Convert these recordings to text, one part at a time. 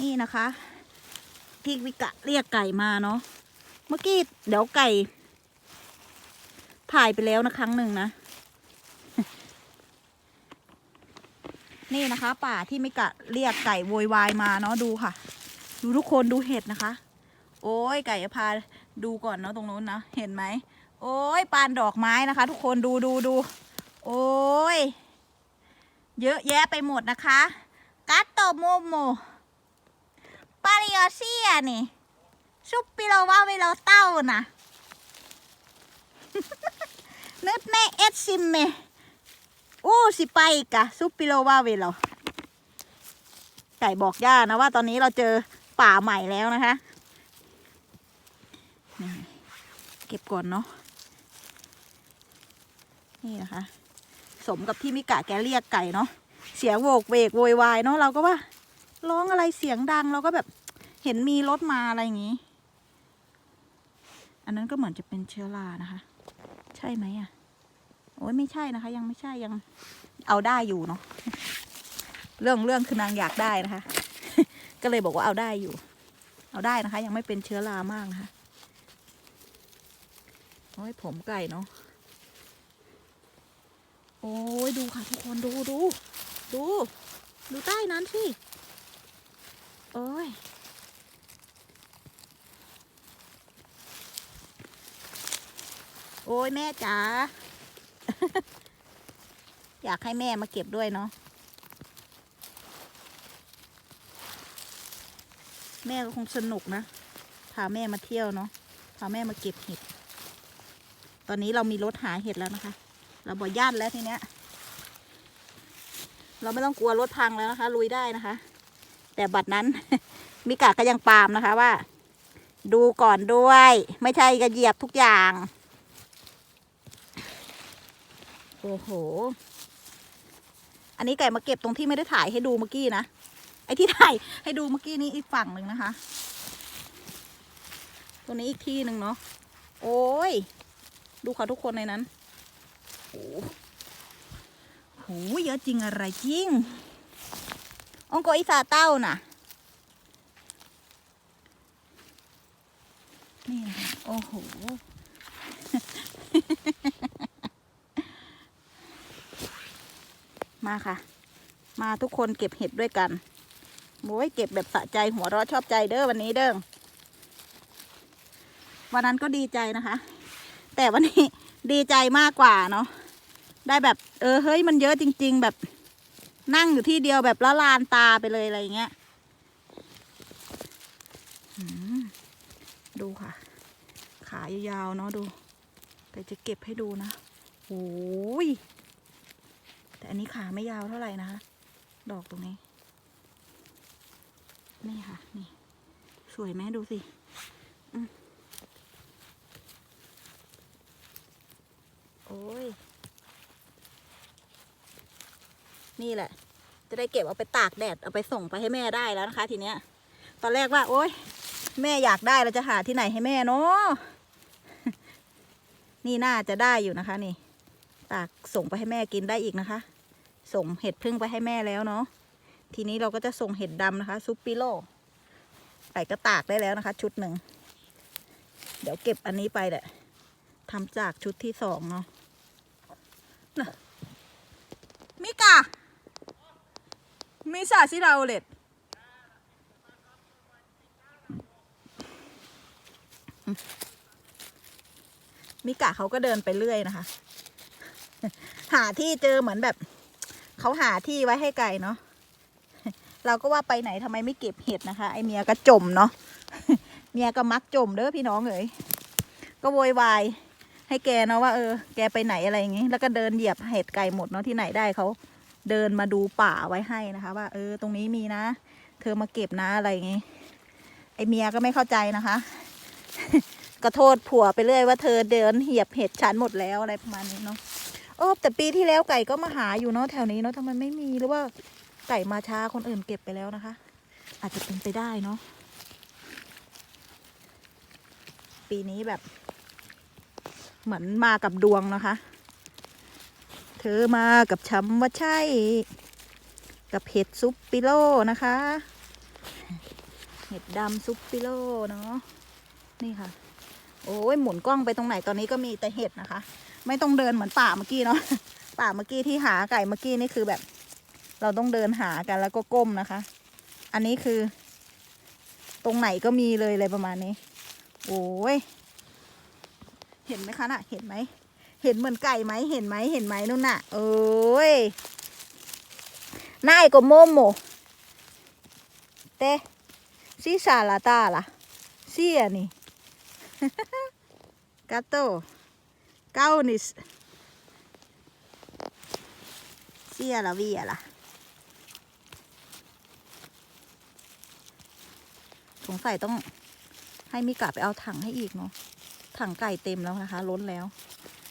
นี่นะคะ ที่วิกะเรียกไก่มาเนาะเมื่อกี้เดี๋ยวไก่ ถ่ายไปแล้วนะครั้งหนึ่งนะ นี่นะคะ ป่าที่มิกะเรียกไก่โวยวายมาเนาะดูค่ะ ดูทุกคนดูเห็ดนะคะ โอ้ยไก่พาดูก่อนเนาะตรงนู้นนะเห็นไหมโอ้ยปานดอกไม้นะคะ ทุกคนดูดูดูโอ้ยเยอะแยะไปหมดนะคะ กัตโตโมโม ปาริโอเซียนี่ซุปปิโลว่าเวโลเต้านะนึกแม่เอดซิมเมอู้สิไปอีกอะซุปปิโลว่าเวลไก่บอกย่านะว่าตอนนี้เราเจอป่าใหม่แล้วนะคะเก็บก่อนเนาะนี่นะคะ สมกับที่มิกะแกเรียกไก่เนาะเสียงโวกเวกโวยวายเนาะเราก็ว่า ร้องอะไรเสียงดังเราก็แบบเห็นมีรถมาอะไรอย่างงี้ อันนั้นก็เหมือนจะเป็นเชื้อรานะคะ ใช่ไหมอะ โอ้ยไม่ใช่นะคะ ยังไม่ใช่ยังเอาได้อยู่เนาะเรื่องเรื่องคือนางอยากได้นะคะ ก็เลยบอกว่าเอาได้อยู่ เอาได้นะคะ ยังไม่เป็นเชื้อรามากนะคะโอ้ยผมไก่เนาะโอ้ยดูค่ะทุกคนดูดูดูดูใต้นั้นสิ โอ้ยโอ้ยแม่จ๋า อยากให้แม่มาเก็บด้วยเนาะ แม่ก็คงสนุกนะ พาแม่มาเที่ยวเนาะ พาแม่มาเก็บเห็ด ตอนนี้เรามีรถหาเห็ดแล้วนะคะ เราบ่ย่านแล้วทีเนี้ย เราไม่ต้องกลัวรถพังแล้วนะคะ ลุยได้นะคะ แต่บัดนั้น มิกาก็ยังปามนะคะว่า ดูก่อนด้วย ไม่ใช่กระเหยียบทุกอย่าง โอ้โห อันนี้ไก่มาเก็บตรงที่ไม่ได้ถ่ายให้ดูเมื่อกี้นะ ไอ้ที่ถ่ายให้ดูเมื่อกี้นี้อีกฝั่งหนึ่งนะคะ ตัวนี้อีกที่หนึ่งเนาะ โอ้ย ดูเขาทุกคนในนั้นโอ้โหเยอะจริงอะไรจริง องโกอิซาเต้าน่ะ นี่นะโอ้โห มาค่ะ มาทุกคนเก็บเห็ดด้วยกันโอ้ยเก็บแบบสะใจหัวเราะชอบใจเด้อวันนี้เด้อวันนั้นก็ดีใจนะคะ แต่วันนี้ดีใจมากกว่าเนาะได้แบบ เออเฮ้ยมันเยอะจริง ๆ แบบ นั่งอยู่ที่เดียวแบบละลานตาไปเลยอะไรเงี้ยดูค่ะ ขายาวๆเนาะดู แต่จะเก็บให้ดูนะโอ้ยแต่อันนี้ขาไม่ยาวเท่าไหร่นะคะดอกตรงนี้ นี่ค่ะ นี่ สวยไหมดูสิโอ้ย นี่แหละ จะได้เก็บเอาไปตากแดดเอาไปส่งไปให้แม่ได้แล้วนะคะ ทีเนี้ย ตอนแรกว่า โอ๊ยแม่อยากได้เราจะหาที่ไหนให้แม่เนาะนี่น่าจะได้อยู่นะคะ นี่ ตากส่งไปให้แม่กินได้อีกนะคะ ส่งเห็ดพึ่งไปให้แม่แล้วเนาะทีนี้เราก็จะส่งเห็ดดำนะคะ ซุปปิโลไก่ก็ตากได้แล้วนะคะ ชุดหนึ่งเดี๋ยวเก็บอันนี้ไปแหละทำจากชุดที่สองเนาะน่ะมิกา มิซาซิเราเลตมิกะเขาก็เดินไปเรื่อยนะคะ หาที่เจอเหมือนแบบ เขาหาที่ไว้ให้ไก่เนาะเราก็ว่าไปไหนทำไมไม่เก็บเห็ดนะคะ ไอเมียก็จมเนาะเมียก็มักจมเด้อพี่น้องเอ๋ยก็โวยวายให้แกเนาะว่าเออ แกไปไหนอะไรอย่างงี้ แล้วก็เดินเหยียบเห็ดไก่หมดเนาะที่ไหนได้เขา เดินมาดูป่าไว้ให้นะคะ ว่า เออ ตรงนี้มีนะ เธอมาเก็บนะอะไรอย่างงี้ ไอเมียก็ไม่เข้าใจนะคะ ก็โทษผัวไปเรื่อยว่าเธอเดินเหยียบเห็ดฉันหมดแล้วอะไรประมาณนี้เนาะโอ้แต่ปีที่แล้วไก่ก็มาหาอยู่เนาะแถวนี้เนาะทำไมไม่มีหรือว่าไก่มาช้าคนอื่นเก็บไปแล้วนะคะ อาจจะเป็นไปได้เนาะปีนี้แบบ เหมือนมากับดวงนะคะ เธอมากับชำว่าใช่ กับเห็ดซุปปิโลนะคะ เห็ดดำซุปปิโลเนาะนี่ค่ะ โอ้ยหมุนกล้องไปตรงไหนตอนนี้ก็มีแต่เห็ดนะคะ ไม่ต้องเดินเหมือนป่าเมื่อกี้เนาะป่าเมื่อกี้ที่หาไก่เมื่อกี้นี่คือแบบ เราต้องเดินหากันแล้วก็ก้มนะคะ อันนี้คือ ตรงไหนก็มีเลยเลยประมาณนี้ โอ้ยเห็นไหมคะน่ะ เห็นไหม เห็นเหมือนไก่ไหมเห็นไหมเห็นไหมนู่นน่ะโอ้ยนายก็โมโมเตซีซาลาตาล่ะเสียนี่กาโตเก้านิสเสียละวีอะล่ะสงสัยต้องให้มิกะไปเอาถังให้อีกเนาะถังไก่เต็มแล้วนะคะ ล้นแล้ว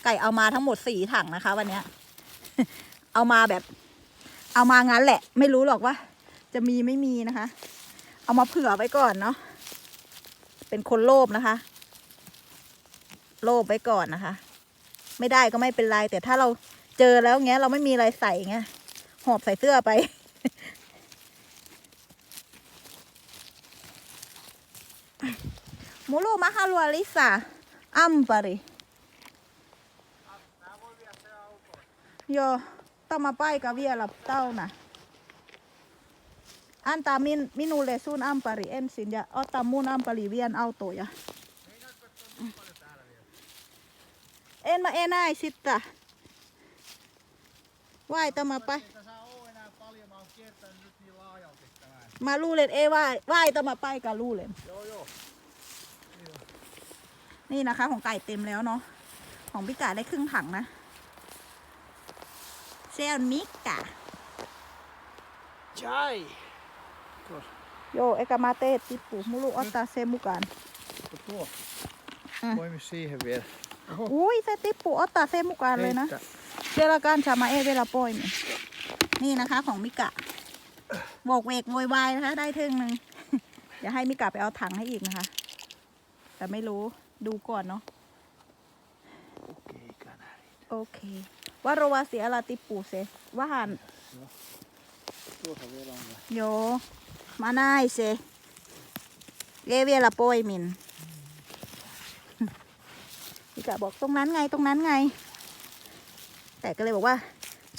ไก่เอามาทั้งหมดสี่ถังนะคะ วันเนี้ย เอามาแบบ เอามางั้นแหละ ไม่รู้หรอกว่า จะมีไม่มีนะคะ เอามาเผื่อไว้ก่อนเนาะเป็นคนโลภนะคะ โลภไว้ก่อนนะคะ ไม่ได้ก็ไม่เป็นไร แต่ถ้าเราเจอแล้วเงี้ย เราไม่มีอะไรใส่เงี้ยหอบใส่เสื้อไปโมโลมาฮาลวาลิสาอัมบริ Mulu mahalualisa ampari. Joo, tämä paikka vielä täynnä. Antaa min, minulle sun ampari ensin ja ota mun ampari vien autoja. En mä enää sitten. Vai tämä paikka? Ei saa oo enää paljon, mä oon kiertänyt nyt niin laajalti tämän. Mä luulen, ei vai, vai tämä paikka luulen. Joo joo. นี่นะคะ ของไก่เต็มแล้วเนาะ ของพี่กาได้ครึ่งถังนะ เซลมิกะ Chai! โยเอกามาเตติปูมุลุออตตาเซมุกัน Tuo. Mm. Poimi siihen vielä. Oho. อุ้ยเซติปูออตตาเซมุกันเลยนะ Heittä. เจลาการชามาเอเวลาโปอยนี่นี่นะคะ ของมิกะโวกเวกโวยวายนะคะ ได้ทึ่งหนึ่งเดี๋ยวให้มิกะไปเอาถังให้อีกนะคะ แต่ไม่รู้ดูก่อนเนาะ Okei, kanari. โอเค วารวาเสียลาติปูเซว่าหันโยมานาไอเซเอเวละโปยมินพี่กะบอกตรงนั้นไงตรงนั้นไง แต่ก็เลยบอกว่า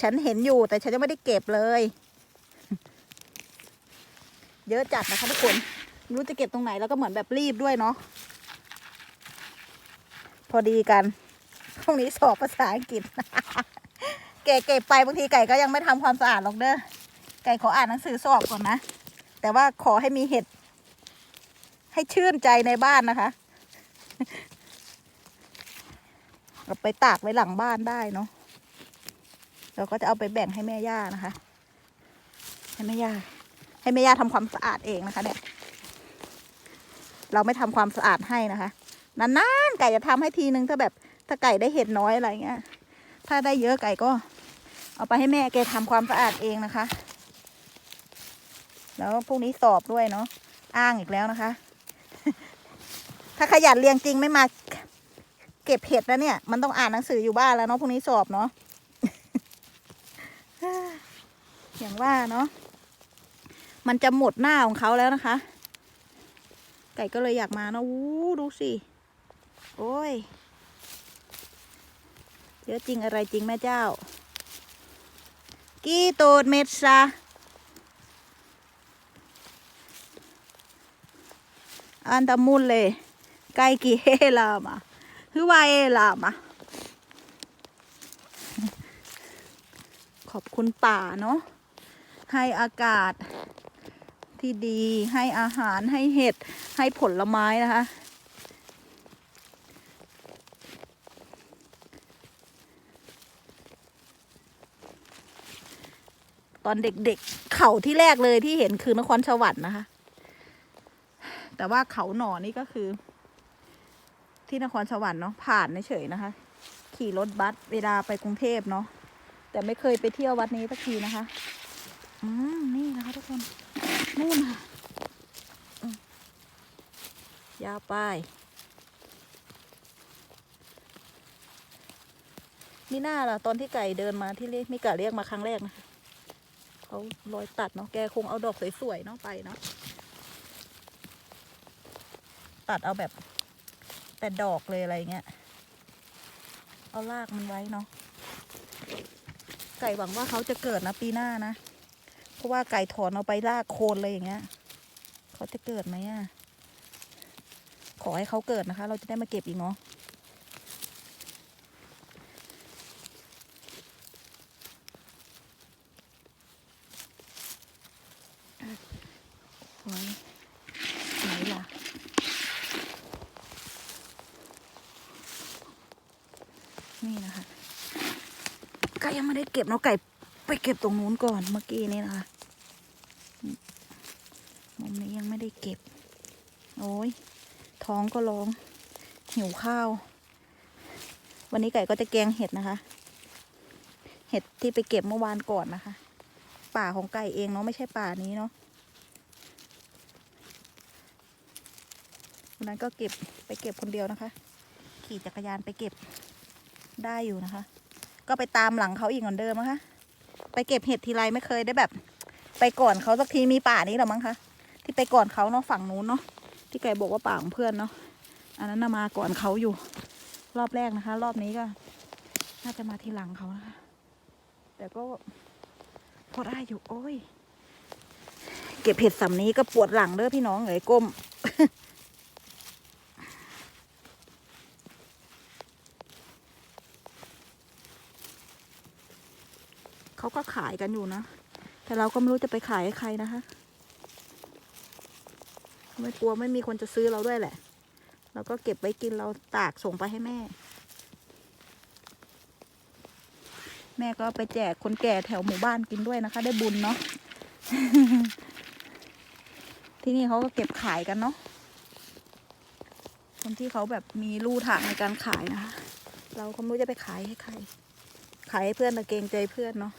ฉันเห็นอยู่แต่ฉันยังไม่ได้เก็บเลย เยอะจัดนะคะทุกคนไม่รู้จะเก็บตรงไหนแล้วก็เหมือนแบบรีบด้วยเนาะพอดีกันพรุ่งนี้สอบภาษาอังกฤษ ก๋เก็บไปบางทีไก่ก็ยังไม่ทำความสะอาดหรอกเด้อไก่ขออ่านหนังสือสอบก่อนนะ แต่ว่าขอให้มีเห็ด ให้ชื่นใจในบ้านนะคะเราไปตากไว้หลังบ้านได้เนาะเราก็จะเอาไปแบ่งให้แม่ย่านะคะ ให้แม่ย่า ให้แม่ย่าทำความสะอาดเองนะคะเนี่ยเราไม่ทำความสะอาดให้นะคะนานๆไก่จะทำให้ทีนึงถ้าแบบถ้าไก่ได้เห็ดน้อยอะไรเงี้ย ถ้าได้เยอะไก่ก็ เอาไปให้แม่แกทำความสะอาดเองนะคะ แล้วพรุ่งนี้สอบด้วยเนาะอ้างอีกแล้วนะคะ ถ้าขยันเรียงจริงไม่มา เก็บเห็ดแล้วเนี่ย มันต้องอ่านหนังสืออยู่บ้านแล้วเนาะพรุ่งนี้สอบเนาะอย่างว่าเนาะมันจะหมดหน้าของเขาแล้วนะคะ ไก่ก็เลยอยากมานะอู้ดูสิ โอ้ย เยอะจริงอะไรจริงแม่เจ้า กี่โตดเม็ดซะ Anta mulle kaikki elämä. Hyvä elämä. ขอบคุณป่าเนาะให้อากาศที่ดีให้อาหารให้เห็ดให้ผลไม้นะคะ ตอนเด็กๆ เขาที่แรกเลยที่เห็นคือนครสวรรค์นะคะ แต่ว่าเขาหนอนี่ก็คือ ที่นครสวรรค์เนาะผ่านเฉยๆนะคะ ขี่รถบัสเวลาไปกรุงเทพเนาะแต่ไม่เคยไปเที่ยววัดนี้สักทีนะคะ อืมนี่นะคะทุกคนนู่นค่ะยาวไป นี่หน้าล่ะ ตอนที่ไก่เดินมาที่เรียกมิกะเรียกมาครั้งแรกนะคะ เขารอยตัดเนาะแกคงเอาดอกสวยๆเนาะไปเนาะตัดเอาแบบ แต่ดอกเลยอะไรเงี้ยเอารากมันไว้เนาะไก่หวังว่าเขาจะเกิดนะปีหน้านะเพราะว่าไก่ถอนเอาไปรากโคนเลยอย่างเงี้ยเขาจะเกิดไหมอะขอให้เขาเกิดนะคะ เราจะได้มาเก็บอีกเนาะ โอ้ยไหนล่ะ นี่นะคะ ไก่ยังไม่ได้เก็บเนาะไก่ไปเก็บตรงนู้นก่อนเมื่อกี้นี่นะคะมุมนี้ยังไม่ได้เก็บ โอ้ยท้องก็ร้อง หิวข้าว วันนี้ไก่ก็จะแกงเห็ดนะคะ เห็ดที่ไปเก็บเมื่อวานก่อนนะคะ ป่าของไก่เองเนาะไม่ใช่ป่านี้เนาะวันนั้นก็เก็บไปเก็บคนเดียวนะคะ ขี่จักรยานไปเก็บได้อยู่นะคะ ก็ไปตามหลังเขาอีกเหมือนเดิมนะคะ ไปเก็บเห็ดทีไรไม่เคยได้แบบ ไปก่อนเขาสักทีมีป่านี้หรอมั้งคะที่ไปก่อนเขาเนาะฝั่งนู้นเนาะที่ไก่บอกว่าป่าของเพื่อนเนาะอันนั้นมาก่อนเขาอยู่ รอบแรกนะคะ รอบนี้ก็ น่าจะมาทีหลังเขานะคะแต่ก็พอได้อยู่โอ้ย เก็บเห็ดสำนี้ก็ปวดหลังเด้อพี่น้องเอ๋ยก้ม เขา กันอยู่นะ แต่เราก็ไม่รู้จะไปขายให้ใครนะคะ ไม่กลัวไม่มีคนจะซื้อเราด้วยแหละ เราก็เก็บไว้กินเราตากส่งไปให้แม่ แม่ก็ไปแจกคนแก่แถวหมู่บ้านกินด้วยนะคะ ได้บุญเนาะ ที่นี่เขาก็เก็บขายกันเนาะ คนที่เขาแบบมีลู่ทางในการขายนะคะ เราก็ไม่รู้จะไปขายให้ใครขายให้เพื่อนต่เกรงใจเพื่อนเนาะ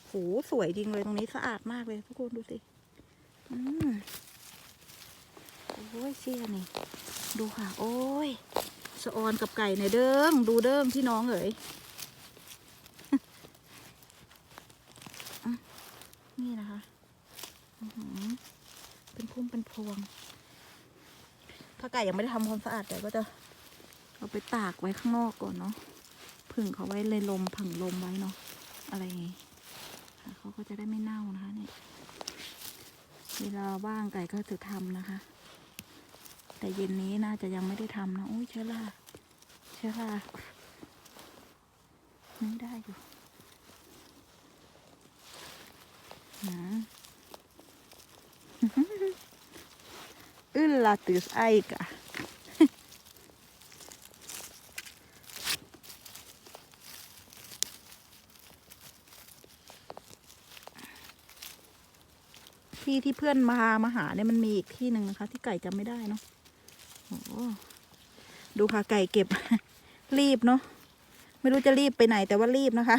โหสวยจริงเลยตรงนี้สะอาดมากเลยทุกคนดูสิ อืมโอ้ยเชี่ยนี่ ดูค่ะ โอ้ยสะออนกับไก่ในเด้งดูเด้งพี่น้องเอ๋ยอนี่นะคะ เป็นพุ่มเป็นพวง ถ้าไก่ยังไม่ได้ทำความสะอาดไก่ก็จะเอาไปตากไว้ข้างนอกก่อนเนาะผึ่งเขาไว้เลยลมผึ่งลมไว้เนาะอะไรอย่างงี้ เขาก็จะได้ไม่เน่านะคะเนี่ยเวลาว่างไก่ก็จะทำนะคะ แต่เย็นนี้น่าจะยังไม่ได้ทำนะโอ้ยเชื้อราเชื้อราไม่ได้อยู่นะ Yllä tyys aika. ที่ที่เพื่อนมามาหาเนี่ยมันมีอีกที่หนึ่งนะคะ ที่ไก่จำไม่ได้เนาะโอ้โหดูค่ะไก่เก็บ รีบเนาะไม่รู้จะรีบไปไหนแต่ว่ารีบนะคะ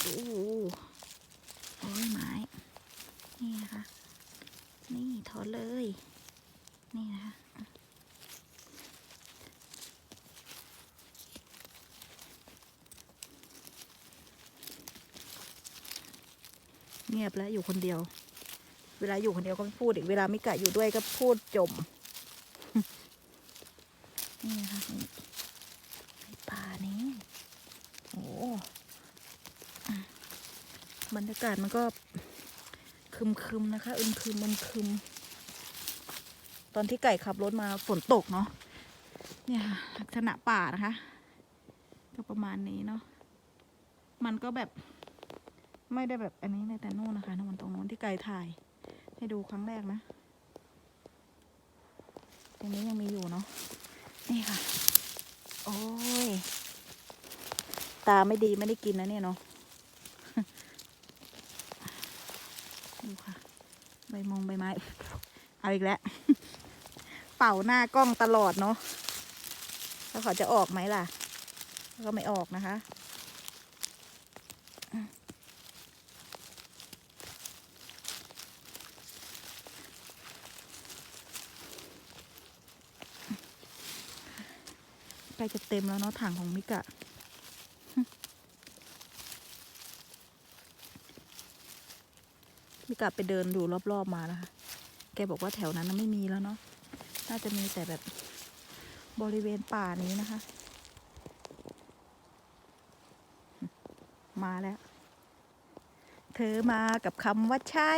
โอ้โอ้ยไม้นี่นะคะนี่ถอนเลย นี่นะคะ เงียบแล้วอยู่คนเดียว เวลาอยู่คนเดียวก็พูดอีกเวลาไม่กะอยู่ด้วยก็พูดจม นี่นะคะนี่ในป่านี้โอ้บรรยากาศมันก็คึมคึมๆนะคะ อึมคึมอึมคึม ตอนที่ไก่ขับรถมาฝนตกเนาะ เนี่ยค่ะลักษณะป่านะคะ ก็ประมาณนี้เนาะ มันก็แบบ ไม่ได้แบบอันนี้ในแต่นู่นนะคะนู่นตรงนู้นที่ไกลถ่าย ให้ดูครั้งแรกนะตรงนี้ยังมีอยู่เนาะนี่ค่ะ โอ้ย ตาไม่ดีไม่ได้กินนะเนี่ยเนาะดูค่ะ ใบมงใบไม้ เอาอีกแล้ว เป่าหน้ากล้องตลอดเนาะแล้วเขาจะออกไหมล่ะ ก็ไม่ออกนะคะ ล้จะเต็มแล้วเนาะถังของมิกะ มิกะไปเดินดูรอบๆมานะคะ แกบอกว่าแถวนั้นไม่มีแล้วเนาะ น่าจะมีแต่แบบบริเวณป่านี้นะคะ มาแล้ว เธอมากับคำว่าใช่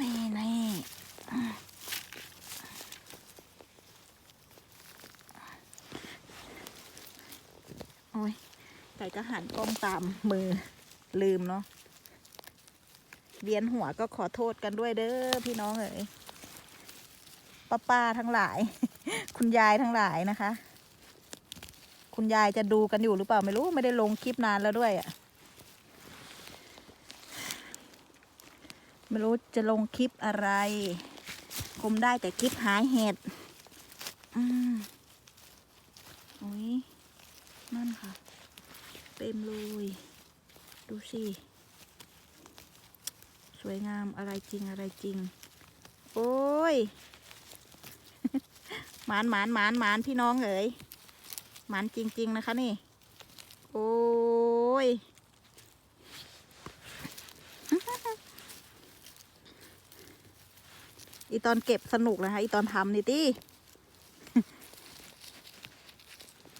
นี่น่ หันกล้องตามมือลืมเนาะเวียนหัวก็ขอโทษกันด้วยเด้อพี่น้องเอ๋ยป้าป้าๆทั้งหลาย คุณยายทั้งหลายนะคะ คุณยายจะดูกันอยู่หรือเปล่าไม่รู้ไม่ได้ลงคลิปนานแล้วด้วยอะ่ะไม่รู้จะลงคลิปอะไร คมได้แต่คลิปหายเห็ดอืมโอ้ยนั่นค่ะ เต็มเลย ดูสิ สวยงามอะไรจริงอะไรจริง โอ้ยหมานหมานหมานหมานพี่น้องเอ๋ยหมานจริง ๆ นะคะนี่ โอ้ยอีตอนเก็บสนุกนะคะอีตอนทำนี่ตี้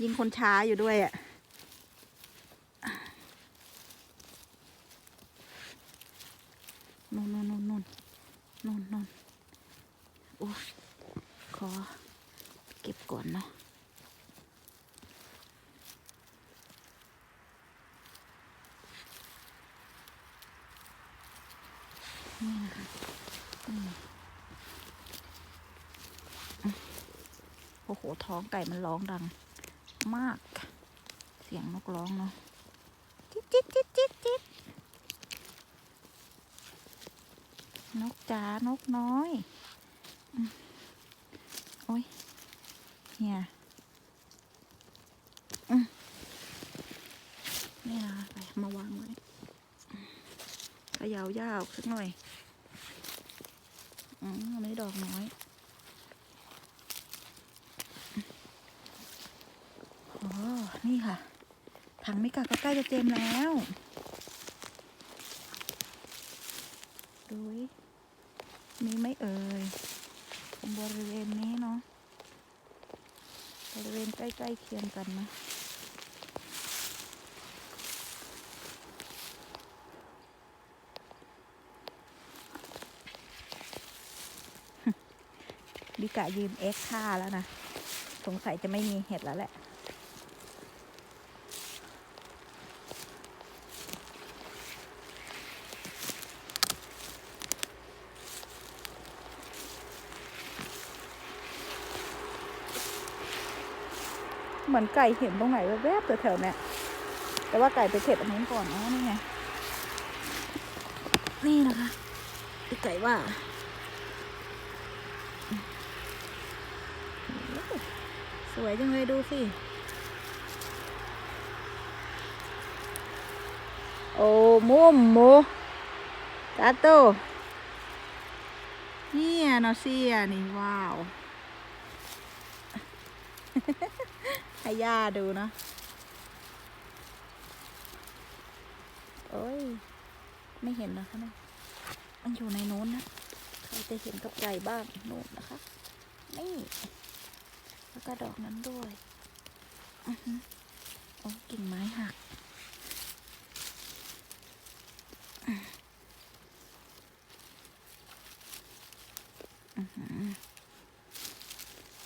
ยิงคนช้าอยู่ด้วยอะ่ะ นู่นนู่นนู่นนู่นนู่นนู่นโอ้ยขอเก็บก่อนเนาะนี่นะคะโอ้โห ท้องไก่มันร้องดัง มาก เสียงนกร้องเนาะจิ๊ดจิ๊ดจิ๊ดจิ๊ดจิ๊ดนก จ๋านกน้อยโอ้ยเฮียนี่นะไปมาวางไว้ขยาวยาวสักหน่อยอืมอันนี้ดอกน้อยโอ้นี่ค่ะ ถังไมิกาก็ใกล้จะเต็มแล้ว ดูดิ มีไหม่เอ่ยบริเวณนี้เนาะบริเวณใกล้ ๆ เคียงกันนะบิกะยืมเอ็กค่าแล้วนะ สงสัยจะไม่มีเห็ดแล้วแหละ เหมือนไก่เห็นตรงไหนแวบๆแถวๆเนี้ยแต่ว่าไก่ไปเผ็ดอันนี้ก่อนอ๋อนี่ไง นี่นะคะพี่ไก่ว่าสวยจังเลยดูสิ โอ้มุมโมตาโตเนี่ยเนาะเสียนี่ ว้าว ให้ย่าดูนะ โอ้ย ไม่เห็นนะคะนี่มันอยู่ในโน้นนะ ใครจะเห็นกับไก่บ้างโน้นนะคะ นี่ แล้วก็ดอกนั้นด้วยอือหือโอ้กิ่งไม้หักอื้อหือ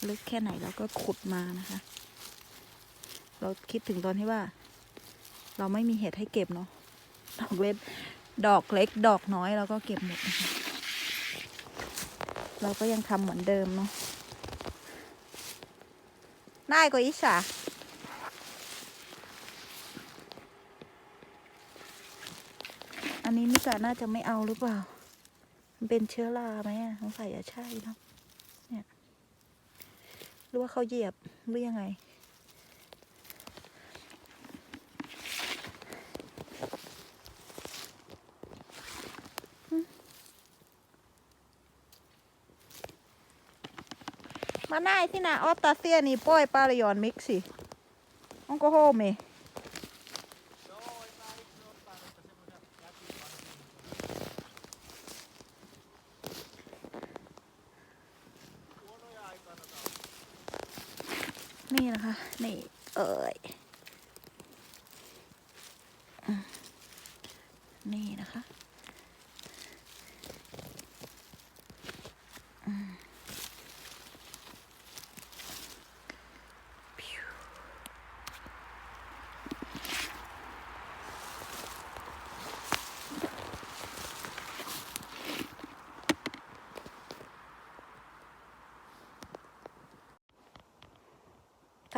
ลึกแค่ไหนเราก็ขุดมานะคะ เราคิดถึงตอนที่ว่า เราไม่มีเห็ดให้เก็บเนาะดอกเล็กดอกเล็ก ดอกน้อยเราก็เก็บหมดนะคะเราก็ยังทำเหมือนเดิมเนาะได้กว่าอิสาอันนี้มิกะน่าจะไม่เอาหรือเปล่า มันเป็นเชื้อราไหมอะสงสัยจะใช่เนาะเนี่ย หรือว่าเขาเหยียบหรือยังไง Ma näin sinä ottaa sieniä poi paljon, miksi? Onko houmi?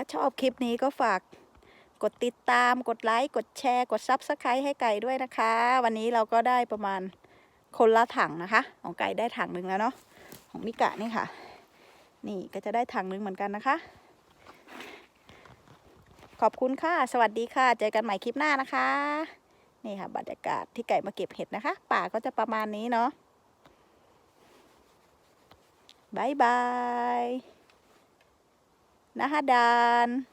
ถ้าชอบคลิปนี้ก็ฝากกดติดตาม กดไลค์ กดแชร์ กดซับสไครต์ให้ไก่ด้วยนะคะ วันนี้เราก็ได้ประมาณคนละถังนะคะ ของไก่ได้ถังหนึ่งแล้วเนาะ ของมิกะนี่ค่ะ นี่ก็จะได้ถังหนึ่งเหมือนกันนะคะ ขอบคุณค่ะ สวัสดีค่ะ เจอกันใหม่คลิปหน้านะคะ นี่ค่ะบรรยากาศที่ไก่มาเก็บเห็ดนะคะ ป่าก็จะประมาณนี้เนาะบายบาย Nahadan!